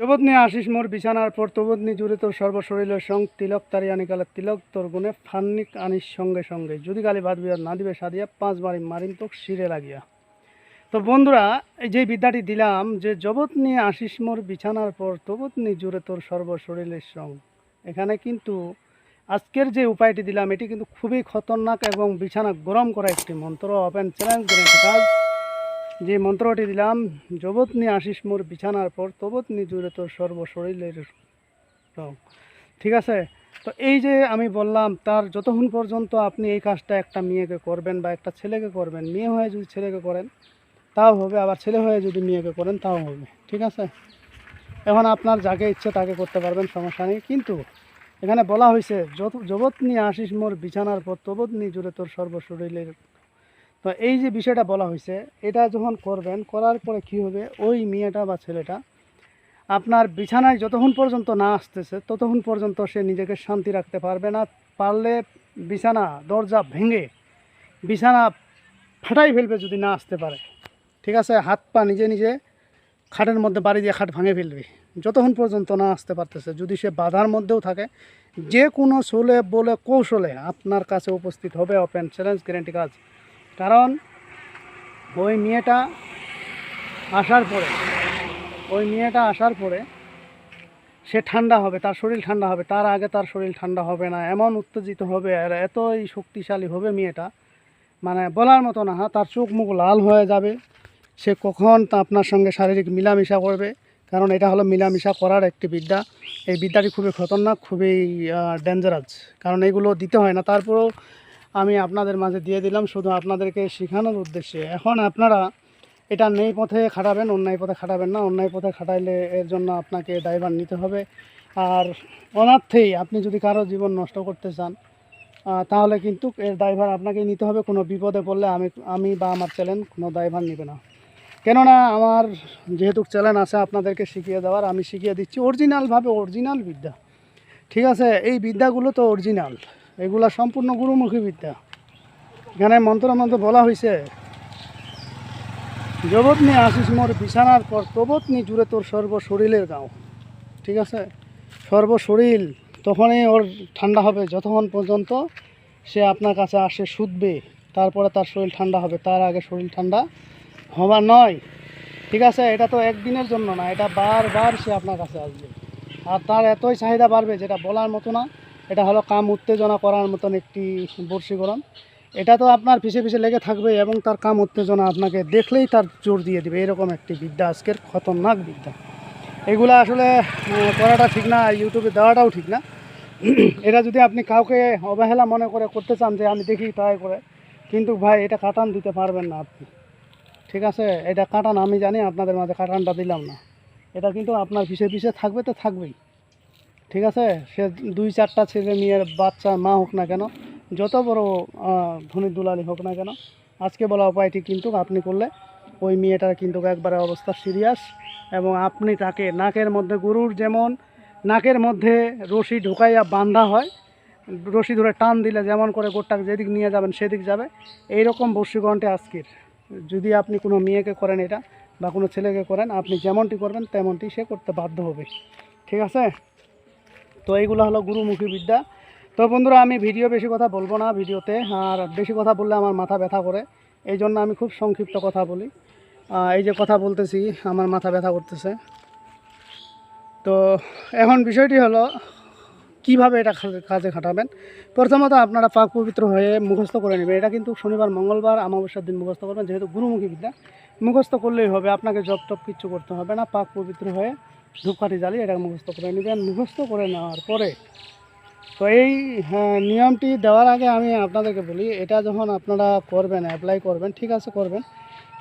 জবতনি আশিস মোর বিছানার পর তবতনি জুড়ে তোর সর্বশরীরের সং, তিলক তারি আনিকালে তিলক, তোর গুণে ফান্নিক আনিস সঙ্গে সঙ্গে। যদি গালি বাদ বিয়ার না দিবে সাদিয়া, পাঁচ বাড়ি মারিম তোক শিরে লাগিয়া। তো বন্ধুরা, এই যে বিদ্যাটি দিলাম যে জবতনি আশিস মোর বিছানার পর তবতনি জুড়ে তোর সর্বশরীরের সং। এখানে কিন্তু আজকের যে উপায়টি দিলাম, এটি কিন্তু খুবই খতরনাক এবং বিছানা গরম করা একটি মন্ত্র। ওপেন চ্যালেঞ্জ কাজ যে মন্ত্রটি দিলাম জবতনি আসিস মোর বিছানার পর তবতনি জুড়ে তোর সর্বশরীরের রং। ঠিক আছে? তো এই যে আমি বললাম, তার যতক্ষণ পর্যন্ত আপনি এই কাজটা একটা মেয়েকে করবেন বা একটা ছেলেকে করবেন, মেয়ে হয়ে যদি ছেলেকে করেন, তাও হবে। আবার ছেলে হয়ে যদি মেয়েকে করেন, তাও হবে। ঠিক আছে? এখন আপনার যাকে ইচ্ছে তাকে করতে পারবেন, সমস্যা নেই। কিন্তু এখানে বলা হয়েছে যত জবতনি আসিস মোর বিছানার পর তবতনি জুড়ে তোর সর্বশরীরের তো এই যে বিষয়টা বলা হয়েছে, এটা যখন করবেন, করার পরে কি হবে? ওই মেয়েটা বা ছেলেটা আপনার বিছানায় যতক্ষণ পর্যন্ত না আসতেছে, ততক্ষণ পর্যন্ত সে নিজেকে শান্তি রাখতে পারবে না। পারলে বিছানা, দরজা ভেঙে বিছানা ফাটাই ফেলবে যদি না আসতে পারে। ঠিক আছে? হাত পা নিজে নিজে খাটের মধ্যে বাড়ি দিয়ে খাট ভাঙে ফেলবে। যতক্ষণ পর্যন্ত না আসতে পারতেছে, যদি সে বাধার মধ্যেও থাকে, যে কোনো সোলে বলে কৌশলে আপনার কাছে উপস্থিত হবে ওপেন চ্যালেঞ্জ গ্যারেন্টি কাজ। কারণ ওই মেয়েটা আসার পরে, ওই মেয়েটা আসার পরে সে ঠান্ডা হবে, তার শরীর ঠান্ডা হবে, তার আগে তার শরীর ঠান্ডা হবে না, এমন উত্তেজিত হবে, আর এতই শক্তিশালী হবে মেয়েটা। মানে বলার মতো না হ্যাঁ তার চোখ মুখ লাল হয়ে যাবে, সে কখন আপনার সঙ্গে শারীরিক মিলামিশা করবে, কারণ এটা হলো মিলামিশা করার একটি বিদ্যা। এই বিদ্যাটি খুবই খতরনাক, খুবই ডেঞ্জারাস কারণ এগুলো দিতে হয় না। তারপরেও আমি আপনাদের মাঝে দিয়ে দিলাম শুধু আপনাদেরকে শেখানোর উদ্দেশ্যে। এখন আপনারা এটা নেই পথে খাটাবেন, অন্যায় পথে খাটাবেন না। অন্যায় পথে খাটাইলে এর জন্য আপনাকে ড্রাইভার নিতে হবে। আর অনার্থেই আপনি যদি কারও জীবন নষ্ট করতে চান তাহলে কিন্তু এর ড্রাইভার আপনাকে নিতে হবে। কোনো বিপদে পড়লে আমি আমি বা আমার চ্যানেল কোনো ড্রাইভার নেবে না। কেননা আমার যেহেতু চ্যানেল আছে আপনাদেরকে শিখিয়ে দেওয়ার, আমি শিখিয়ে দিচ্ছি। অরিজিনালভাবে অরিজিনাল বিদ্যা। ঠিক আছে? এই বিদ্যাগুলো তো অরিজিনাল। এগুলা সম্পূর্ণ গুরুমুখী বিদ্যা। এখানে মন্ত্র মন্ত্র বলা হয়েছে জগৎনি আসিস মোর বিছানার পর তবতনি জুড়ে তোর সর্বশরীরের গাও। ঠিক আছে? সর্বশরীর তখনই ওর ঠান্ডা হবে, যতক্ষণ পর্যন্ত সে আপনার কাছে আসে শুধবে তারপরে তার শরীর ঠান্ডা হবে। তার আগে শরীর ঠান্ডা হবার নয়। ঠিক আছে? এটা তো একদিনের জন্য না, এটা বারবার সে আপনার কাছে আসবে। আর তার এতই চাহিদা বাড়বে যেটা বলার মতো না। এটা হলো কাম উত্তেজনা করার মতন একটি বর্ষীকরণ। এটা তো আপনার পিছে পিছে লেগে থাকবে এবং তার কাম উত্তেজনা আপনাকে দেখলেই তার জোর দিয়ে দিবে। এরকম একটি বিদ্যা, আজকের খতরনাক বিদ্যা। এগুলো আসলে করাটা ঠিক না, ইউটিউবে দেওয়াটাও ঠিক না। এটা যদি আপনি কাউকে অবহেলা মনে করে করতে চান যে আমি দেখি ট্রাই করে, কিন্তু ভাই, এটা কাটান দিতে পারবেন না আপনি। ঠিক আছে? এটা কাটান আমি জানি, আপনাদের মাঝে কাটানটা দিলাম না। এটা কিন্তু আপনার পিছে পিছে থাকবে তো থাকবেই। ঠিক আছে? সে দুই চারটা ছেলে মেয়ের বাচ্চা, মা হোক না কেন, যত বড় ধনী দুলালি হোক না কেন, আজকে বলা উপায়টি কিন্তু আপনি করলে ওই মেয়েটার কিন্তু একবারে অবস্থা সিরিয়াস এবং আপনি তাকে নাকের মধ্যে গরুর যেমন, নাকের মধ্যে রশি ঢুকাইয়া বান্ধা হয়, রশি ধরে টান দিলে যেমন করে গোটটাকে যেদিক নিয়ে যাবেন সেদিক যাবে, এইরকম বর্ষিকণটি আজকের। যদি আপনি কোনো মেয়েকে করেন এটা বা কোনো ছেলেকে করেন, আপনি যেমনটি করবেন তেমনটি সে করতে বাধ্য হবে। ঠিক আছে? তো এইগুলো হলো গুরুমুখী বিদ্যা। তো বন্ধুরা, আমি ভিডিও বেশি কথা বলব না ভিডিওতে, আর বেশি কথা বললে আমার মাথা ব্যথা করে। এই জন্য আমি খুব সংক্ষিপ্ত কথা বলি। এই যে কথা বলতেছি, আমার মাথা ব্যথা করতেছে। তো এখন বিষয়টি হলো, কীভাবে এটা কাজে- খাটাবেন? প্রথমত আপনারা পাক পবিত্র হয়ে মুখস্থ করে নেবেন। এটা কিন্তু শনিবার, মঙ্গলবার, অমাবস্যার দিন মুখস্থ করবেন, যেহেতু গুরুমুখী বিদ্যা। মুখস্থ করলেই হবে, আপনাকে জব টপ কিচ্ছু করতে হবে না, পাক পবিত্র হয়ে ধূপকাঠি জ্বালিয়ে এটা মুখস্থ করে নেবেন মুখস্থ করে নেওয়ার পরে তো এই হ্যাঁ, নিয়মটি দেওয়ার আগে আমি আপনাদেরকে বলি এটা যখন আপনারা করবেন অ্যাপ্লাই করবেন ঠিক আছে করবেন।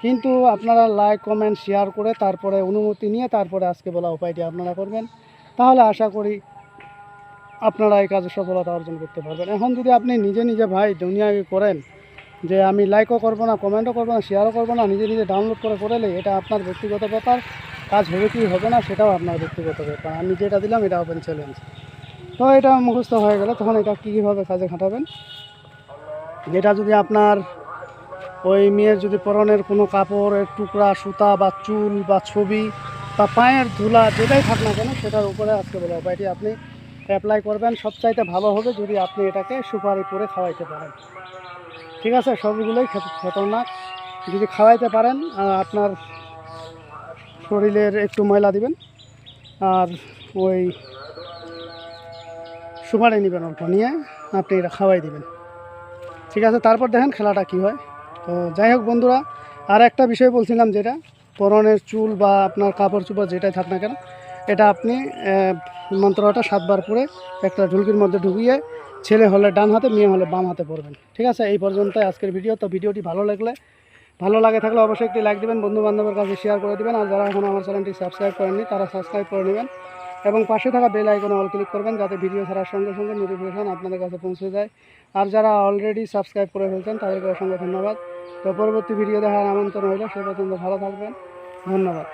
কিন্তু আপনারা লাইক কমেন্ট শেয়ার করে তারপরে অনুমতি নিয়ে তারপরে আজকে বলা উপায়টি আপনারা করবেন। তাহলে আশা করি আপনারা এই কাজে সফলতা অর্জন করতে পারবেন। এখন যদি আপনি নিজে নিজে ভাই দুনিয়াকে করেন যে আমি লাইকও করব না কমেন্টও করব না শেয়ারও করব না নিজে নিজে ডাউনলোড করে করলে এটা আপনার ব্যক্তিগত ব্যাপার। কাজ হবে কি হবে না সেটাও আপনার ব্যক্তিগত ব্যাপার আমি যেটা দিলাম, এটা ওপেন চ্যালেঞ্জ তো এটা মুখস্থ হয়ে গেলে। তখন এটা কীভাবে কাজে খাটাবেন? যেটা যদি আপনার ওই মেয়ের যদি পরনের কোনো কাপড়ের টুকরা, সুতা বা চুল বা ছবি বা পায়ের ধুলা যেটাই থাক না কেন, সেটার উপরে আজকে বলা হবে এটি আপনি অ্যাপ্লাই করবেন। সবচাইতে ভালো হবে যদি আপনি এটাকে সুপারি করে খাওয়াইতে পারেন। ঠিক আছে? সবগুলোই খেত- খতরনাক যদি খাওয়াইতে পারেন আপনার শরীরের একটু ময়লা দিবেন, আর ওই সুপারি নেবেন অল্প, নিয়ে আপনি এটা খাওয়াই দিবেন। ঠিক আছে, তারপর দেখেন খেলাটা কি হয়। তো যাই হোক বন্ধুরা, আর একটা বিষয় বলছিলাম যেটা, পরনের চুল বা আপনার কাপড় চোপড় যেটাই থাক না কেন, এটা আপনি মন্ত্রটা সাতবার পরে একটা ঝুলকির মধ্যে ঢুকিয়ে ছেলে হলে ডান হাতে, মেয়ে হলে বাম হাতে পড়বেন ঠিক আছে, এই পর্যন্তই আজকের ভিডিও। তো ভিডিওটি ভালো লাগলে ভালো লাগে থাকলে অবশ্যই একটি লাইক দেবেন বন্ধু বান্ধবের কাছে শেয়ার করে দেবেন, আর যারা এখন আমার চ্যানেলটি সাবস্ক্রাইব করেননি, তারা সাবস্ক্রাইব করে নেবেন। এবং পাশে থাকা বেল আইকনে অল ক্লিক করবেন, যাতে ভিডিও ছাড়ার সঙ্গে সঙ্গে নোটিফিকেশান আপনাদের কাছে পৌঁছে যায়। আর যারা অলরেডি সাবস্ক্রাইব করে ফেলছেন, তাদেরকে অসংখ্য ধন্যবাদ। তো পরবর্তী ভিডিও দেখার আমন্ত্রণ হইলে সে পর্যন্ত ভালো থাকবেন। ধন্যবাদ।